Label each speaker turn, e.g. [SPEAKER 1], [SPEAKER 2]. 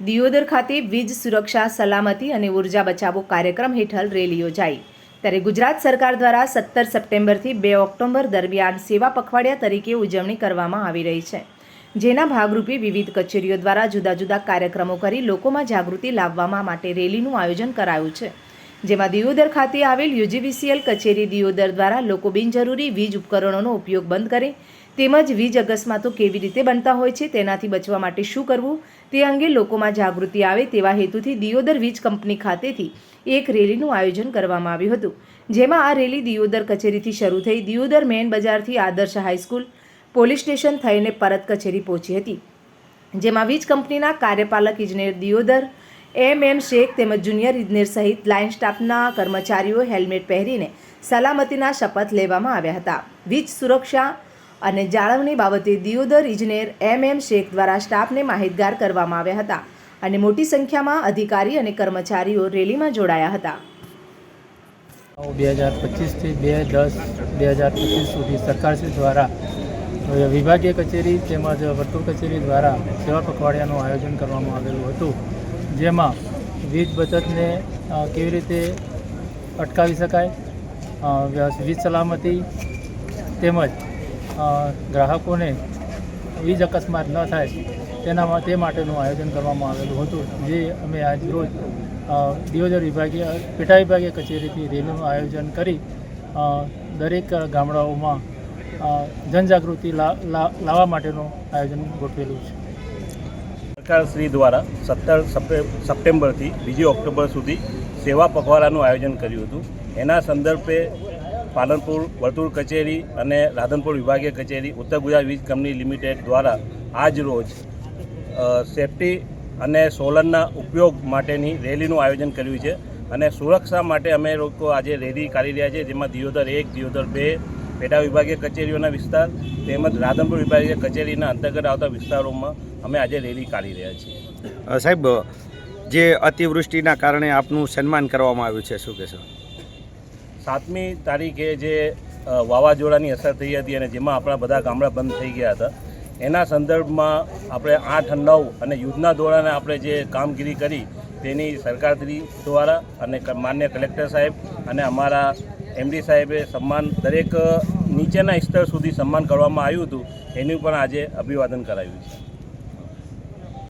[SPEAKER 1] દિયોદર ખાતે વીજ સુરક્ષા, સલામતી અને ઊર્જા બચાવો કાર્યક્રમ હેઠળ રેલી યોજાઈ. ત્યારે ગુજરાત સરકાર દ્વારા સત્તર સપ્ટેમ્બરથી બે ઓક્ટોબર દરમિયાન સેવા પખવાડિયા તરીકે ઉજવણી કરવામાં આવી રહી છે. જેના ભાગરૂપે વિવિધ કચેરીઓ દ્વારા જુદા જુદા કાર્યક્રમો કરી લોકોમાં જાગૃતિ લાવવા માટે રેલીનું આયોજન કરાયું છે. જેમાં દિયોદર ખાતે આવેલ યુજીવીસીએલ કચેરી દિયોદર દ્વારા લોકો બિનજરૂરી વીજ ઉપકરણોનો ઉપયોગ બંધ કરે, તેમજ વીજ અકસ્માતો કેવી રીતે બનતા હોય છે તેનાથી બચવા માટે શું કરવું, તે અંગે લોકોમાં જાગૃતિ આવે તેવા હેતુથી દિયોદર વીજ કંપની ખાતેથી એક રેલીનું આયોજન કરવામાં આવ્યું હતું. જેમાં આ રેલી દિયોદર કચેરીથી શરૂ થઈ દિયોદર મેન બજારથી આદર્શ હાઈસ્કૂલ પોલીસ સ્ટેશન થઈને પરત કચેરી પહોંચી હતી. જેમાં વીજ કંપનીના કાર્યપાલક ઇજનેર દિયોદર એમ એમ શેખ તેમજ જુનિયર ઇજનેર સહિત લાઇન સ્ટાફના કર્મચારીઓ હેલ્મેટ પહેરીને સલામતીના શપથ લેવામાં આવ્યા હતા. વીજ સુરક્ષા અને જાળવણી બાબતે દિયોદર ઇજનેર એમ એમ શેખ દ્વારા સ્ટાફને માહિતગાર કરવામાં આવ્યા હતા અને મોટી સંખ્યામાં અધિકારી અને કર્મચારીઓ રેલીમાં જોડાયા હતા.
[SPEAKER 2] બે હજાર પચીસથી બે દસ બે હજાર પચીસ સુધી સરકારશ્રી દ્વારા વિભાગીય કચેરી તેમજ વર્તુળ કચેરી દ્વારા સેવા પખવાડિયાનું આયોજન કરવામાં આવેલું હતું. જેમાં વીજ બચતને કેવી રીતે અટકાવી શકાય વીજ સલામતી તેમજ ગ્રાહકોને વીજ અકસ્માત ન થાય તેના તે માટેનું આયોજન કરવામાં આવેલું હતું, જે અમે આજ રોજ દિયોદર વિભાગીય, પેટા વિભાગીય કચેરીથી રેલીનું આયોજન કરી દરેક ગામડાઓમાં જનજાગૃતિ લાવવા માટેનું આયોજન ગોઠવેલું છે.
[SPEAKER 3] સરકારશ્રી દ્વારા સત્તર સપ્ટે- સપ્ટેમ્બરથી બીજી ઓક્ટોબર સુધી સેવા પખવાડાનું આયોજન કર્યું હતું. એના સંદર્ભે પાલનપુર, વર્તુળ કચેરી અને રાધનપુર વિભાગીય કચેરી, ઉત્તર ગુજરાત વીજ કંપની લિમિટેડ દ્વારા આજ રોજ સેફટી અને સોલરના ઉપયોગ માટેની રેલીનું આયોજન કર્યું છે. અને સુરક્ષા માટે અમે લોકો આજે રેલી કાઢી રહ્યા છીએ, જેમાં દિયોદર એક, દિયોદર બે પેટા વિભાગીય કચેરીઓના વિસ્તાર તેમજ રાધનપુર વિભાગીય કચેરીના અંતર્ગત આવતા વિસ્તારોમાં અમે આજે રેલી કાઢી રહ્યા છીએ.
[SPEAKER 4] સાહેબ જે અતિવૃષ્ટિના કારણે આપનું સન્માન કરવામાં આવ્યું છે શું કહેશો?
[SPEAKER 3] સાતમી તારીખે જે વાવાઝોડાની અસર થઈ હતી અને જેમાં આપણા બધા ગામડા બંધ થઈ ગયા હતા એના સંદર્ભમાં આપણે આઠ નવ અને યુદ્ધના ધોરણે આપણે જે કામગીરી કરી તેની સરકારશ્રી દ્વારા અને માન્ય કલેક્ટર સાહેબ અને અમારા એમડી સાહેબે સન્માન દરેક નીચેના સ્તર સુધી સન્માન કરવામાં આવ્યું હતું, એનું પણ આજે અભિવાદન કરાયું છે.